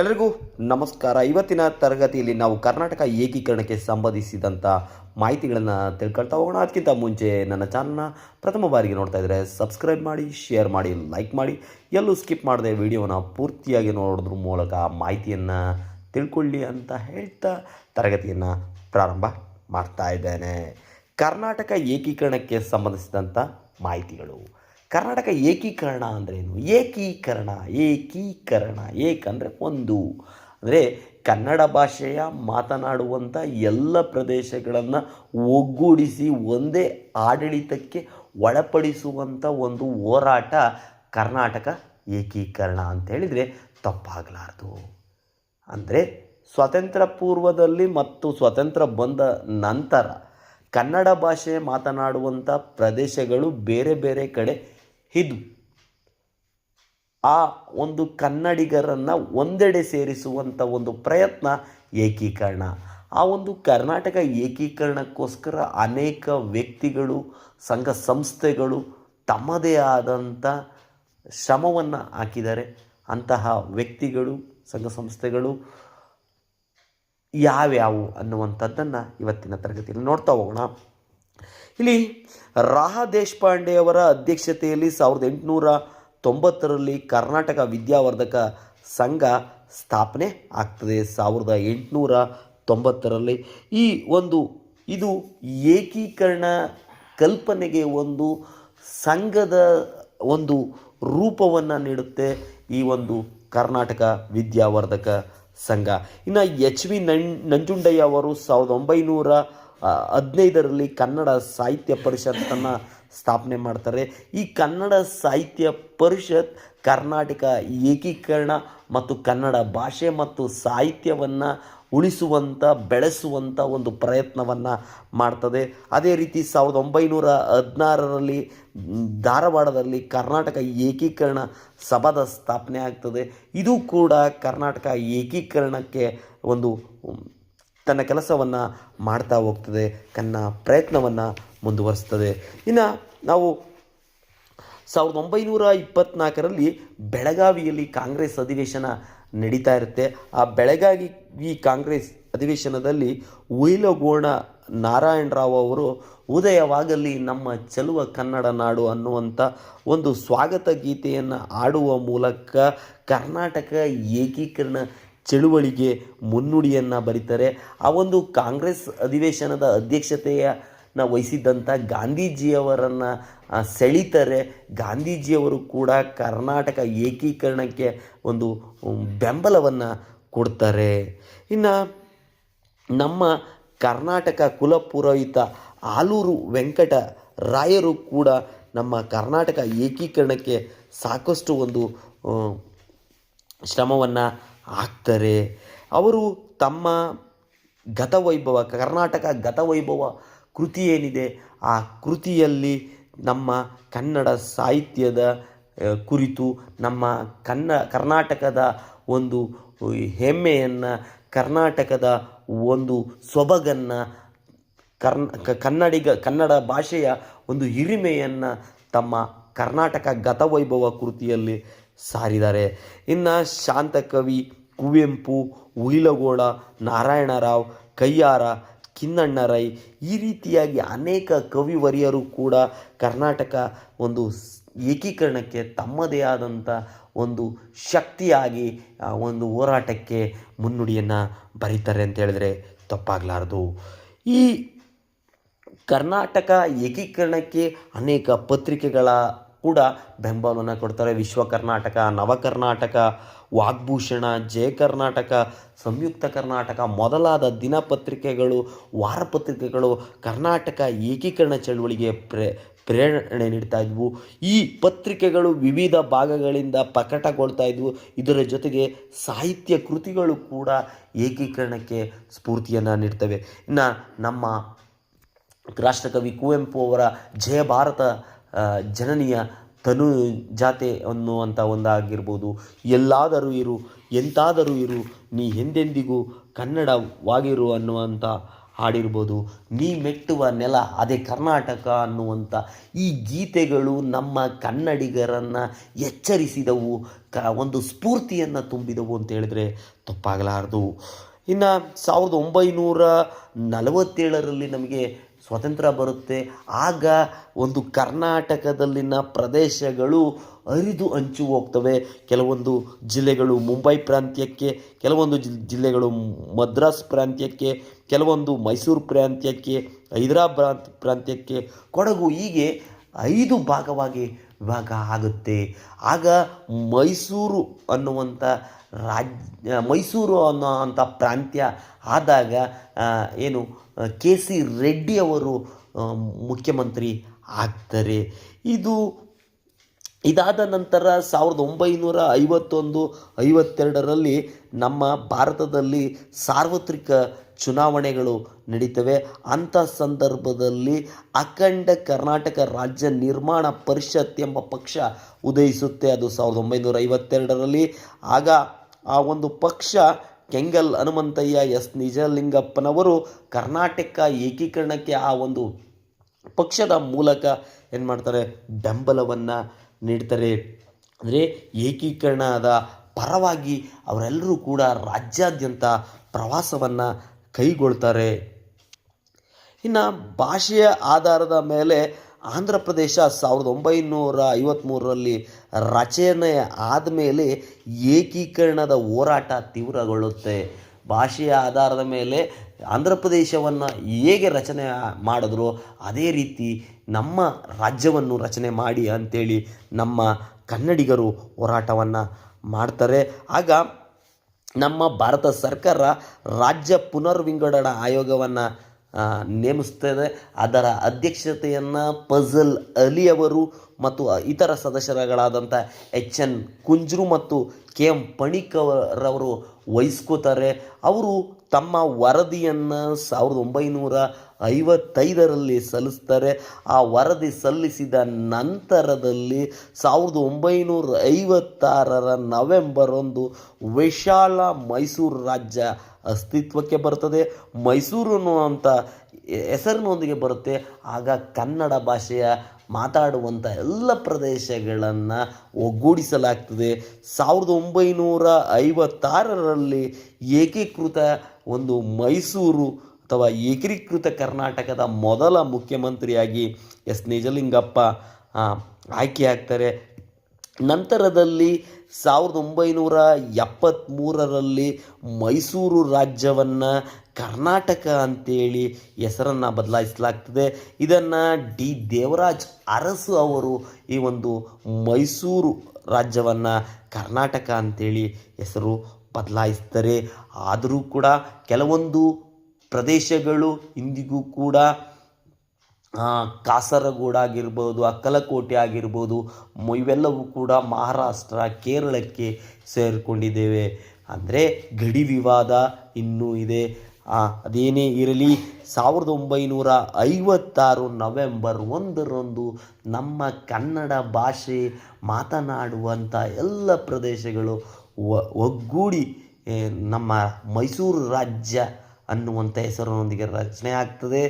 ಎಲ್ಲರಿಗೂ ನಮಸ್ಕಾರ. ಇವತ್ತಿನ ತರಗತಿಯಲ್ಲಿ ನಾವು ಕರ್ನಾಟಕ ಏಕೀಕರಣಕ್ಕೆ ಸಂಬಂಧಿಸಿದಂಥ ಮಾಹಿತಿಗಳನ್ನು ತಿಳ್ಕೊಳ್ತಾ ಹೋಗೋಣ. ಅದಕ್ಕಿಂತ ಮುಂಚೆ ನನ್ನ ಚಾನಲ್ನ ಪ್ರಥಮ ಬಾರಿಗೆ ನೋಡ್ತಾ ಇದ್ದರೆ ಸಬ್ಸ್ಕ್ರೈಬ್ ಮಾಡಿ, ಶೇರ್ ಮಾಡಿ, ಲೈಕ್ ಮಾಡಿ. ಎಲ್ಲೂ ಸ್ಕಿಪ್ ಮಾಡದೆ ವಿಡಿಯೋನ ಪೂರ್ತಿಯಾಗಿ ನೋಡೋದ್ರ ಮೂಲಕ ಮಾಹಿತಿಯನ್ನು ತಿಳ್ಕೊಳ್ಳಿ ಅಂತ ಹೇಳ್ತಾ ತರಗತಿಯನ್ನು ಪ್ರಾರಂಭ ಮಾಡ್ತಾ ಇದ್ದೇನೆ. ಕರ್ನಾಟಕ ಏಕೀಕರಣಕ್ಕೆ ಸಂಬಂಧಿಸಿದಂಥ ಮಾಹಿತಿಗಳು. ಕರ್ನಾಟಕ ಏಕೀಕರಣ ಅಂದ್ರೇನು ಏಕೀಕರಣ ಏಕೀಕರಣ ಏಕಂದರೆ ಒಂದು. ಅಂದರೆ ಕನ್ನಡ ಭಾಷೆಯ ಮಾತನಾಡುವಂಥ ಎಲ್ಲ ಪ್ರದೇಶಗಳನ್ನು ಒಗ್ಗೂಡಿಸಿ ಒಂದೇ ಆಡಳಿತಕ್ಕೆ ಒಳಪಡಿಸುವಂಥ ಒಂದು ಹೋರಾಟ ಕರ್ನಾಟಕ ಏಕೀಕರಣ ಅಂತ ಹೇಳಿದರೆ ತಪ್ಪಾಗಲಾರದು. ಅಂದರೆ ಸ್ವಾತಂತ್ರ್ಯ ಪೂರ್ವದಲ್ಲಿ ಮತ್ತು ಸ್ವಾತಂತ್ರ್ಯ ಬಂದ ನಂತರ ಕನ್ನಡ ಭಾಷೆ ಮಾತನಾಡುವಂಥ ಪ್ರದೇಶಗಳು ಬೇರೆ ಬೇರೆ ಕಡೆ ಇದ್ವು ಆ ಒಂದು ಕನ್ನಡಿಗರನ್ನು ಒಂದೆಡೆ ಸೇರಿಸುವಂಥ ಒಂದು ಪ್ರಯತ್ನ ಏಕೀಕರಣ. ಆ ಒಂದು ಕರ್ನಾಟಕ ಏಕೀಕರಣಕ್ಕೋಸ್ಕರ ಅನೇಕ ವ್ಯಕ್ತಿಗಳು, ಸಂಘ ಸಂಸ್ಥೆಗಳು ತಮ್ಮದೇ ಆದಂಥ ಶ್ರಮವನ್ನು ಹಾಕಿದ್ದಾರೆ. ಅಂತಹ ವ್ಯಕ್ತಿಗಳು, ಸಂಘ ಸಂಸ್ಥೆಗಳು ಯಾವ್ಯಾವು ಅನ್ನುವಂಥದ್ದನ್ನು ಇವತ್ತಿನ ತರಗತಿಯಲ್ಲಿ ನೋಡ್ತಾ ಹೋಗೋಣ. ಇಲ್ಲಿ ರಾಹ ದೇಶಪಾಂಡೆಯವರ ಅಧ್ಯಕ್ಷತೆಯಲ್ಲಿ ಸಾವಿರದ ಎಂಟುನೂರ ತೊಂಬತ್ತರಲ್ಲಿ ಕರ್ನಾಟಕ ವಿದ್ಯಾವರ್ಧಕ ಸಂಘ ಸ್ಥಾಪನೆ ಆಗ್ತದೆ. ಸಾವಿರದ ಎಂಟುನೂರ ತೊಂಬತ್ತರಲ್ಲಿ ಈ ಒಂದು, ಇದು ಏಕೀಕರಣ ಕಲ್ಪನೆಗೆ ಒಂದು ಸಂಘದ ಒಂದು ರೂಪವನ್ನು ನೀಡುತ್ತೆ ಈ ಒಂದು ಕರ್ನಾಟಕ ವಿದ್ಯಾವರ್ಧಕ ಸಂಘ. ಇನ್ನು ಎಚ್ ವಿ ನಂ ನಂಜುಂಡಯ್ಯ ಅವರು ಸಾವಿರದ ಒಂಬೈನೂರ ಹದಿನೈದರಲ್ಲಿ ಕನ್ನಡ ಸಾಹಿತ್ಯ ಪರಿಷತ್ತನ್ನು ಸ್ಥಾಪನೆ ಮಾಡ್ತಾರೆ. ಈ ಕನ್ನಡ ಸಾಹಿತ್ಯ ಪರಿಷತ್ ಕರ್ನಾಟಕ ಏಕೀಕರಣ ಮತ್ತು ಕನ್ನಡ ಭಾಷೆ ಮತ್ತು ಸಾಹಿತ್ಯವನ್ನು ಉಳಿಸುವಂಥ ಬೆಳೆಸುವಂಥ ಒಂದು ಪ್ರಯತ್ನವನ್ನು ಮಾಡ್ತದೆ. ಅದೇ ರೀತಿ ಸಾವಿರದ ಒಂಬೈನೂರ ಹದಿನಾರರಲ್ಲಿ ಧಾರವಾಡದಲ್ಲಿ ಕರ್ನಾಟಕ ಏಕೀಕರಣ ಸಭಾದ ಸ್ಥಾಪನೆ ಆಗ್ತದೆ. ಇದು ಕೂಡ ಕರ್ನಾಟಕ ಏಕೀಕರಣಕ್ಕೆ ಒಂದು ತನ್ನ ಕೆಲಸವನ್ನು ಮಾಡ್ತಾ ಹೋಗ್ತದೆ, ತನ್ನ ಪ್ರಯತ್ನವನ್ನು ಮುಂದುವರಿಸ್ತದೆ. ಇನ್ನು ನಾವು ಸಾವಿರದ ಒಂಬೈನೂರ ಇಪ್ಪತ್ನಾಲ್ಕರಲ್ಲಿ ಬೆಳಗಾವಿಯಲ್ಲಿ ಕಾಂಗ್ರೆಸ್ ಅಧಿವೇಶನ ನಡೀತಾ ಇರುತ್ತೆ. ಆ ಬೆಳಗಾವಿ ಈ ಕಾಂಗ್ರೆಸ್ ಅಧಿವೇಶನದಲ್ಲಿ ಉಯಿಲಗೋಣ ನಾರಾಯಣರಾವ್ ಅವರು ಉದಯವಾಗಲಿ ನಮ್ಮ ಚೆಲುವ ಕನ್ನಡ ನಾಡು ಅನ್ನುವಂಥ ಒಂದು ಸ್ವಾಗತ ಗೀತೆಯನ್ನು ಆಡುವ ಮೂಲಕ ಕರ್ನಾಟಕ ಏಕೀಕರಣ ಚಳುವಳಿಗೆ ಮುನ್ನುಡಿಯನ್ನು ಬರೀತಾರೆ. ಆ ಒಂದು ಕಾಂಗ್ರೆಸ್ ಅಧಿವೇಶನದ ಅಧ್ಯಕ್ಷತೆಯನ್ನು ವಹಿಸಿದ್ದಂಥ ಗಾಂಧೀಜಿಯವರನ್ನು ಸೆಳೀತರೆ. ಗಾಂಧೀಜಿಯವರು ಕೂಡ ಕರ್ನಾಟಕ ಏಕೀಕರಣಕ್ಕೆ ಒಂದು ಬೆಂಬಲವನ್ನು ಕೊಡ್ತಾರೆ. ಇನ್ನು ನಮ್ಮ ಕರ್ನಾಟಕ ಕುಲಪುರೋಹಿತ ಆಲೂರು ವೆಂಕಟ ರಾಯರು ಕೂಡ ನಮ್ಮ ಕರ್ನಾಟಕ ಏಕೀಕರಣಕ್ಕೆ ಸಾಕಷ್ಟು ಒಂದು ಶ್ರಮವನ್ನು ಹಾಕ್ತಾರೆ ಅವರು ತಮ್ಮ ಗತವೈಭವ, ಕರ್ನಾಟಕ ಗತವೈಭವ ಕೃತಿ ಏನಿದೆ, ಆ ಕೃತಿಯಲ್ಲಿ ನಮ್ಮ ಕನ್ನಡ ಸಾಹಿತ್ಯದ ಕುರಿತು ನಮ್ಮ ಕನ್ನ, ಕರ್ನಾಟಕದ ಒಂದು ಹೆಮ್ಮೆಯನ್ನು, ಕರ್ನಾಟಕದ ಒಂದು ಸೊಬಗನ್ನು, ಕರ್ನ್ ಕನ್ನಡಿಗ, ಕನ್ನಡ ಭಾಷೆಯ ಒಂದು ಹಿರಿಮೆಯನ್ನು ತಮ್ಮ ಕರ್ನಾಟಕ ಗತವೈಭವ ಕೃತಿಯಲ್ಲಿ ಸಾರಿದ್ದಾರೆ. ಇನ್ನು ಶಾಂತಕವಿ, ಕುವೆಂಪು ಉಯಿಲಗೋಳ ನಾರಾಯಣರಾವ್, ಕಯ್ಯಾರ ಕಿನ್ನಣ್ಣರೈ ಈ ರೀತಿಯಾಗಿ ಅನೇಕ ಕವಿವರಿಯರು ಕೂಡ ಕರ್ನಾಟಕ ಒಂದು ಏಕೀಕರಣಕ್ಕೆ ತಮ್ಮದೇ ಆದಂಥ ಒಂದು ಶಕ್ತಿಯಾಗಿ ಒಂದು ಹೋರಾಟಕ್ಕೆ ಮುನ್ನುಡಿಯನ್ನು ಬರೀತಾರೆ ಅಂತ ಹೇಳಿದ್ರೆ ತಪ್ಪಾಗಲಾರದು. ಈ ಕರ್ನಾಟಕ ಏಕೀಕರಣಕ್ಕೆ ಅನೇಕ ಪತ್ರಿಕೆಗಳ ಕೂಡ ಬೆಂಬಲವನ್ನು ಕೊಡ್ತಾರೆ. ವಿಶ್ವ ಕರ್ನಾಟಕ, ನವ ಕರ್ನಾಟಕ, ವಾಗ್ಭೂಷಣ, ಜಯ ಕರ್ನಾಟಕ, ಸಂಯುಕ್ತ ಕರ್ನಾಟಕ, ಮೊದಲಾದ ದಿನಪತ್ರಿಕೆಗಳು, ವಾರಪತ್ರಿಕೆಗಳು ಕರ್ನಾಟಕ ಏಕೀಕರಣ ಚಳುವಳಿಗೆ ಪ್ರೇ, ಪ್ರೇರಣೆ ನೀಡ್ತಾ ಇದ್ವು. ಈ ಪತ್ರಿಕೆಗಳು ವಿವಿಧ ಭಾಗಗಳಿಂದ ಪ್ರಕಟಗೊಳ್ತಾ ಇದ್ವು. ಇದರ ಜೊತೆಗೆ ಸಾಹಿತ್ಯ ಕೃತಿಗಳು ಕೂಡ ಏಕೀಕರಣಕ್ಕೆ ಸ್ಫೂರ್ತಿಯನ್ನು ನೀಡ್ತವೆ. ಇನ್ನು ನಮ್ಮ ರಾಷ್ಟ್ರಕವಿ ಕುವೆಂಪು ಅವರ ಜಯ ಭಾರತ ಜನನಿಯ ತನು ಜಾತೆ ಅನ್ನುವಂಥ ಒಂದಾಗಿರ್ಬೋದು. ಎಲ್ಲಾದರೂ ಇರು, ಎಂತಾದರೂ ಇರು, ನೀ ಎಂದೆಂದಿಗೂ ಕನ್ನಡವಾಗಿರು ಅನ್ನುವಂಥ ಹಾಡಿರ್ಬೋದು. ನೀ ಮೆಟ್ಟುವ ನೆಲ, ಅದೇ ಕರ್ನಾಟಕ ಅನ್ನುವಂಥ ಈ ಗೀತೆಗಳು ನಮ್ಮ ಕನ್ನಡಿಗರನ್ನು ಎಚ್ಚರಿಸಿದವು, ಕ, ಒಂದು ಸ್ಫೂರ್ತಿಯನ್ನು ತುಂಬಿದವು ಅಂತ ಹೇಳಿದ್ರೆ ತಪ್ಪಾಗಲಾರದು. ಇನ್ನು ಸಾವಿರದ ಒಂಬೈನೂರ ನಲವತ್ತೇಳರಲ್ಲಿ ನಮಗೆ ಸ್ವಾತಂತ್ರ್ಯ ಬರುತ್ತೆ. ಆಗ ಒಂದು ಕರ್ನಾಟಕದಲ್ಲಿನ ಪ್ರದೇಶಗಳು ಅರಿದು ಹಂಚು ಹೋಗ್ತವೆ. ಕೆಲವೊಂದು ಜಿಲ್ಲೆಗಳು ಮುಂಬೈ ಪ್ರಾಂತ್ಯಕ್ಕೆ, ಕೆಲವೊಂದು ಜಿಲ್, ಜಿಲ್ಲೆಗಳು ಮದ್ರಾಸ್ ಪ್ರಾಂತ್ಯಕ್ಕೆ, ಕೆಲವೊಂದು ಮೈಸೂರು ಪ್ರಾಂತ್ಯಕ್ಕೆ, ಹೈದರಾಬಾದ್ ಪ್ರಾಂತ್ಯಕ್ಕೆ ಕೊಡಗು ಹೀಗೆ ಐದು ಭಾಗವಾಗಿ ವಿಭಾಗ ಆಗುತ್ತೆ. ಆಗ ಮೈಸೂರು ಅನ್ನುವಂಥ ರಾಜ್ಯ ಮೈಸೂರು ಅನ್ನೋ ಅಂಥ ಪ್ರಾಂತ್ಯ ಆದಾಗ ಏನು ಕೆ ಸಿ ರೆಡ್ಡಿ ಅವರು ಮುಖ್ಯಮಂತ್ರಿ ಆಗ್ತಾರೆ. ಇದು ಇದಾದ ನಂತರ ಸಾವಿರದ ಒಂಬೈನೂರ ಐವತ್ತೊಂದು, ಐವತ್ತೆರಡರಲ್ಲಿ ನಮ್ಮ ಭಾರತದಲ್ಲಿ ಸಾರ್ವತ್ರಿಕ ಚುನಾವಣೆಗಳು ನಡೀತವೆ. ಅಂಥ ಸಂದರ್ಭದಲ್ಲಿ ಅಖಂಡ ಕರ್ನಾಟಕ ರಾಜ್ಯ ನಿರ್ಮಾಣ ಪರಿಷತ್ ಎಂಬ ಪಕ್ಷ ಉದಯಿಸುತ್ತೆ. ಅದು ಸಾವಿರದ ಒಂಬೈನೂರ ಐವತ್ತೆರಡರಲ್ಲಿ. ಆಗ ಆ ಒಂದು ಪಕ್ಷ ಕೆಂಗಲ್ ಹನುಮಂತಯ್ಯ, ಎಸ್ ನಿಜಲಿಂಗಪ್ಪನವರು ಕರ್ನಾಟಕ ಏಕೀಕರಣಕ್ಕೆ ಆ ಒಂದು ಪಕ್ಷದ ಮೂಲಕ ಏನು ಮಾಡ್ತಾರೆ ಬೆಂಬಲವನ್ನು ನೀಡ್ತಾರೆ. ಅಂದರೆ ಏಕೀಕರಣದ ಪರವಾಗಿ ಅವರೆಲ್ಲರೂ ಕೂಡ ರಾಜ್ಯಾದ್ಯಂತ ಪ್ರವಾಸವನ್ನು ಕೈಗೊಳ್ತಾರೆ. ಇನ್ನು ಭಾಷೆಯ ಆಧಾರದ ಮೇಲೆ ಆಂಧ್ರ ಪ್ರದೇಶ ಸಾವಿರದ ಒಂಬೈನೂರ ಐವತ್ತ್ಮೂರರಲ್ಲಿ ರಚನೆ ಆದಮೇಲೆ ಏಕೀಕರಣದ ಹೋರಾಟ ತೀವ್ರಗೊಳ್ಳುತ್ತೆ. ಭಾಷೆಯ ಆಧಾರದ ಮೇಲೆ ಆಂಧ್ರ ಪ್ರದೇಶವನ್ನು ಹೇಗೆ ರಚನೆ ಮಾಡಿದ್ರು, ಅದೇ ರೀತಿ ನಮ್ಮ ರಾಜ್ಯವನ್ನು ರಚನೆ ಮಾಡಿ ಅಂಥೇಳಿ ನಮ್ಮ ಕನ್ನಡಿಗರು ಹೋರಾಟವನ್ನು ಮಾಡ್ತಾರೆ. ಆಗ ನಮ್ಮ ಭಾರತ ಸರ್ಕಾರ ರಾಜ್ಯ ಪುನರ್ವಿಂಗಡಣಾ ಆಯೋಗವನ್ನು ನೇಮಿಸ್ತದೆ. ಅದರ ಅಧ್ಯಕ್ಷತೆಯನ್ನು ಪಜಲ್ ಅಲಿ ಅವರು ಮತ್ತು ಇತರ ಸದಸ್ಯರುಗಳಾದಂಥ ಎಚ್ ಎನ್ ಕುಂಜ್ರು ಮತ್ತು ಕೆ ಎಂ ಪಣಿಕರವರು ವಹಿಸ್ಕೋತಾರೆ. ಅವರು ತಮ್ಮ ವರದಿಯನ್ನು ಸಾವಿರದ ಒಂಬೈನೂರ ಐವತ್ತೈದರಲ್ಲಿ ಸಲ್ಲಿಸ್ತಾರೆ. ಆ ವರದಿ ಸಲ್ಲಿಸಿದ ನಂತರದಲ್ಲಿ ಸಾವಿರದ ಒಂಬೈನೂರ ಐವತ್ತಾರರ ನವೆಂಬರ್ ಒಂದು ವಿಶಾಲ ಮೈಸೂರು ರಾಜ್ಯ ಅಸ್ತಿತ್ವಕ್ಕೆ ಬರ್ತದೆ ಮೈಸೂರು ಅಂತ ಹೆಸರಿನೊಂದಿಗೆ ಬರುತ್ತೆ. ಆಗ ಕನ್ನಡ ಭಾಷೆಯ ಮಾತಾಡುವಂಥ ಎಲ್ಲ ಪ್ರದೇಶಗಳನ್ನು ಒಗ್ಗೂಡಿಸಲಾಗ್ತದೆ. ಸಾವಿರದ ಒಂಬೈನೂರ ಐವತ್ತಾರರಲ್ಲಿ ಏಕೀಕೃತ ಒಂದು ಮೈಸೂರು ಅಥವಾ ಏಕೀಕೃತ ಕರ್ನಾಟಕದ ಮೊದಲ ಮುಖ್ಯಮಂತ್ರಿಯಾಗಿ ಎಸ್ ನಿಜಲಿಂಗಪ್ಪ ಆಯ್ಕೆ ಆಯ್ಕೆಯಾಗ್ತಾರೆ. ನಂತರದಲ್ಲಿ ಸಾವಿರದ ಒಂಬೈನೂರ ಎಪ್ಪತ್ತ್ಮೂರರಲ್ಲಿ ಮೈಸೂರು ರಾಜ್ಯವನ್ನು ಕರ್ನಾಟಕ ಅಂತೇಳಿ ಹೆಸರನ್ನು ಬದಲಾಯಿಸಲಾಗ್ತದೆ. ಇದನ್ನು ಡಿ ದೇವರಾಜ್ ಅರಸು ಅವರು ಈ ಒಂದು ಮೈಸೂರು ರಾಜ್ಯವನ್ನು ಕರ್ನಾಟಕ ಅಂತೇಳಿ ಹೆಸರು ಬದಲಾಯಿಸ್ತಾರೆ. ಆದರೂ ಕೂಡ ಕೆಲವೊಂದು ಪ್ರದೇಶಗಳು ಇಂದಿಗೂ ಕೂಡ ಕಾಸರಗೋಡು ಆಗಿರ್ಬೋದು ಅಕ್ಕಲಕೋಟೆ ಆಗಿರ್ಬೋದು ಇವೆಲ್ಲವೂ ಕೂಡ ಮಹಾರಾಷ್ಟ್ರ, ಕೇರಳಕ್ಕೆ ಸೇರಿಕೊಂಡಿದ್ದೇವೆ. ಅಂದರೆ ಗಡಿ ವಿವಾದ ಇನ್ನೂ ಇದೆ. ಅದೇನೇ ಇರಲಿ, ಸಾವಿರದ ಒಂಬೈನೂರ ಐವತ್ತಾರು ನವೆಂಬರ್ ಒಂದರಂದು ನಮ್ಮ ಕನ್ನಡ ಭಾಷೆ ಮಾತನಾಡುವಂಥ ಎಲ್ಲ ಪ್ರದೇಶಗಳು ಒಗ್ಗೂಡಿ ನಮ್ಮ ಮೈಸೂರು ರಾಜ್ಯ ಅನ್ನುವಂಥ ಹೆಸರಿನೊಂದಿಗೆ ರಚನೆ ಆಗ್ತದೆ.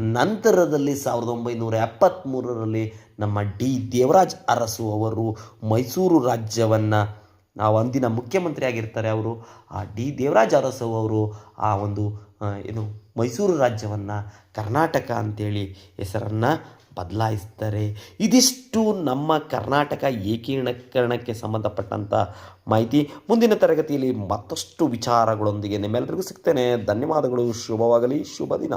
ನಂತರದಲ್ಲಿ ಸಾವಿರದ ಒಂಬೈನೂರ ಎಪ್ಪತ್ತ್ಮೂರರಲ್ಲಿ ನಮ್ಮ ಡಿ ದೇವರಾಜ್ ಅರಸು ಅವರು ಮೈಸೂರು ರಾಜ್ಯವನ್ನು ನಾವು ಅಂದಿನ ಮುಖ್ಯಮಂತ್ರಿಯಾಗಿರ್ತಾರೆ ಅವರು, ಆ ಡಿ ದೇವರಾಜ್ ಅರಸು ಅವರು ಆ ಒಂದು ಏನು ಮೈಸೂರು ರಾಜ್ಯವನ್ನು, ಕರ್ನಾಟಕ ಅಂತೇಳಿ ಹೆಸರನ್ನು ಬದಲಾಯಿಸ್ತಾರೆ. ಇದಿಷ್ಟು ನಮ್ಮ ಕರ್ನಾಟಕ ಏಕೀಕರಣಕ್ಕೆ ಸಂಬಂಧಪಟ್ಟಂಥ ಮಾಹಿತಿ. ಮುಂದಿನ ತರಗತಿಯಲ್ಲಿ ಮತ್ತಷ್ಟು ವಿಚಾರಗಳೊಂದಿಗೆ ನಿಮ್ಮೆಲ್ಲರಿಗೂ ಸಿಗ್ತೇನೆ. ಧನ್ಯವಾದಗಳು. ಶುಭವಾಗಲಿ. ಶುಭ ದಿನ